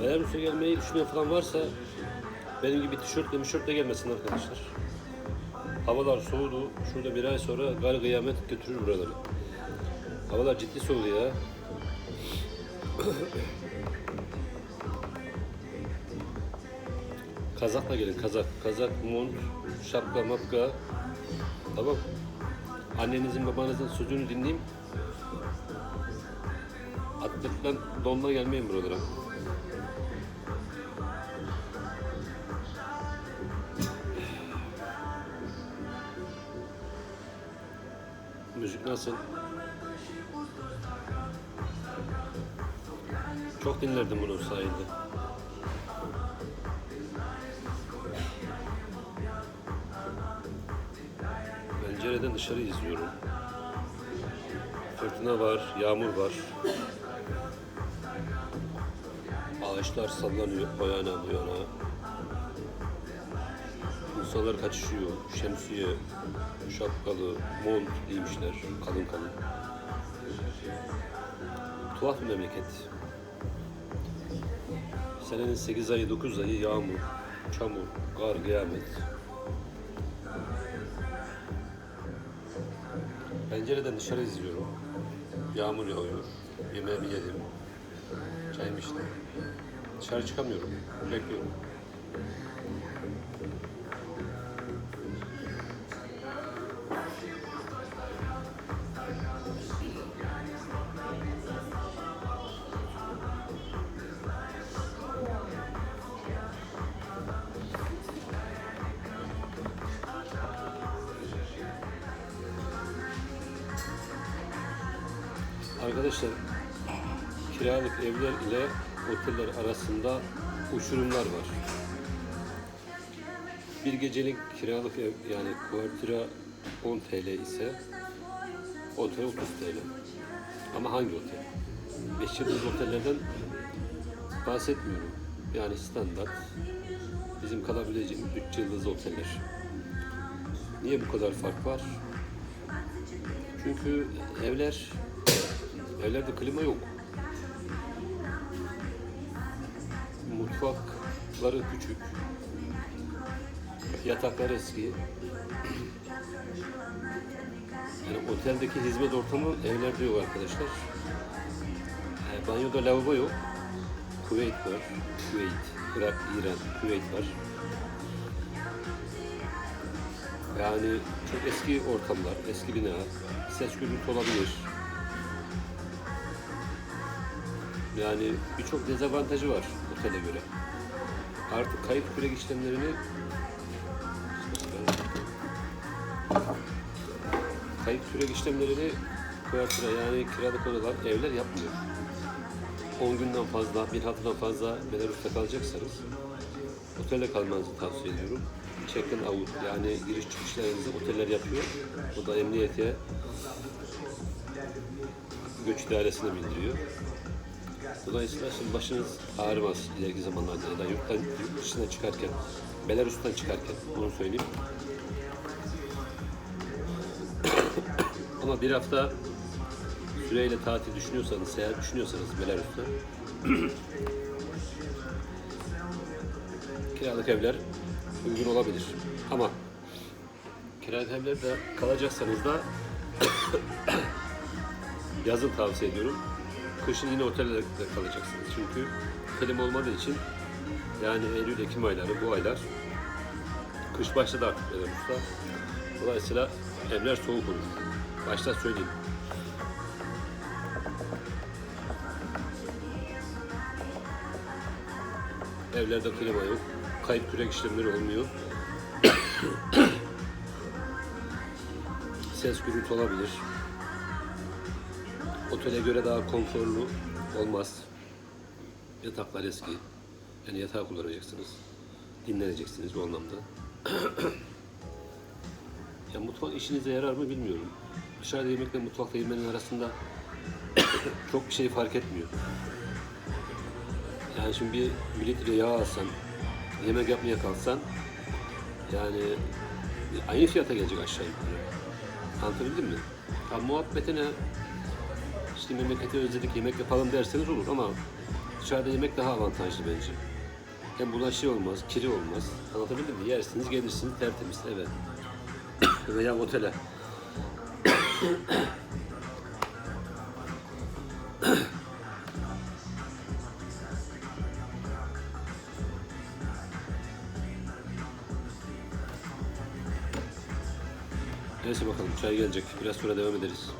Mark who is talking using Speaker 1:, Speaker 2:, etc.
Speaker 1: Belarus'a gelmeyi düşünen falan varsa benim gibi tişörtle mişörtle gelmesin arkadaşlar. Havalar soğudu. Şurada bir ay sonra gar kıyamet götürür buraları. Havalar ciddi soğudu ya. Kazakla gelin kazak. Kazak, mont, şapka, mapka. Tamam. Annenizin babanızın sözünü dinleyeyim. Atletten donla gelmeyin buralara. Müzik nasıl? Çok dinlerdim bunu sahilde. Pencereden dışarı izliyorum. Fırtına var, yağmur var. Ağaçlar sallanıyor o yana bu yana. İnsanlar kaçışıyor. Şemsiye, şapkalı, mont giymişler kalın kalın. Tuhaf bir memleket. Senenin 8 ayı 9 ayı yağmur, çamur, kar, kıyamet. Pencereden dışarı izliyorum. Yağmur yağıyor. Yemeğimi yedim. Çayımı içtim. Dışarı çıkamıyorum. Bekliyorum. Arkadaşlar kiralık evler ile oteller arasında uçurumlar var. Bir gecelik kiralık ev yani kuartira 10 TL ise otel 30 TL. Ama hangi otel? 5 yıldız otellerden bahsetmiyorum. Yani standart bizim kalabileceğimiz 3 yıldız oteller. Niye bu kadar fark var? Çünkü evler Evlerde klima yok. Mutfakları küçük. Yataklar eski. Yani oteldeki hizmet ortamı evlerde yok arkadaşlar. Yani banyoda lavabo yok. Kuveyt var. Kuveyt, Irak, İran, Kuveyt var. Yani çok eski ortamlar, eski bina. Ses gürültü olabilir. Yani birçok dezavantajı var otele göre. Artık kayıt kürek işlemlerini kayıt kürek işlemlerini kuartıra yani kiralık odalar evler yapmıyor. 10 günden fazla, bir haftadan fazla Belarus'ta kalacaksanız otelde kalmanızı tavsiye ediyorum. Check-in out yani giriş çıkışlarınızı oteller yapıyor. Bu da emniyete göç idaresine bildiriyor. Dolayısıyla şimdi başınız ağrımaz ileriki zamanlarda ya da yurttan, yurt dışına çıkarken, Belarus'tan çıkarken bunu söyleyeyim. Ama bir hafta süreyle tatil düşünüyorsanız, seyahat düşünüyorsanız Belarus'ta kiralık evler uygun olabilir. Ama kiralık evlerde kalacaksanız da yazın tavsiye ediyorum. Kışın yine otellerde kalacaksınız. Çünkü klima olmadığı için yani Eylül, Ekim ayları bu aylar kış başladı artık Belarus'ta. Dolayısıyla evler soğuk olur. Başta söyleyeyim. Evlerde klima yok. Kayıp kürek işlemleri olmuyor. Ses gürültü olabilir. Otele göre daha konforlu olmaz. Yataklar eski. Yani yatağı kullanacaksınız. Dinleneceksiniz bu anlamda. ya mutfak işinize yarar mı bilmiyorum. Dışarıda yemekle mutfakta yemenin arasında çok bir şey fark etmiyor. Yani şimdi bir, bir litre yağ alsan, yemek yapmaya kalksan yani aynı fiyata gelecek aşağı yukarı. Anlatabildim mi? Ha, muhabbetine işte memleketi özledik yemek yapalım derseniz olur ama dışarıda yemek daha avantajlı bence. Hem bulaşı olmaz, kiri olmaz. Anlatabildim mi? Yersiniz, gelirsiniz tertemiz eve. Veya otele. Neyse bakalım çay gelecek. Biraz sonra devam ederiz.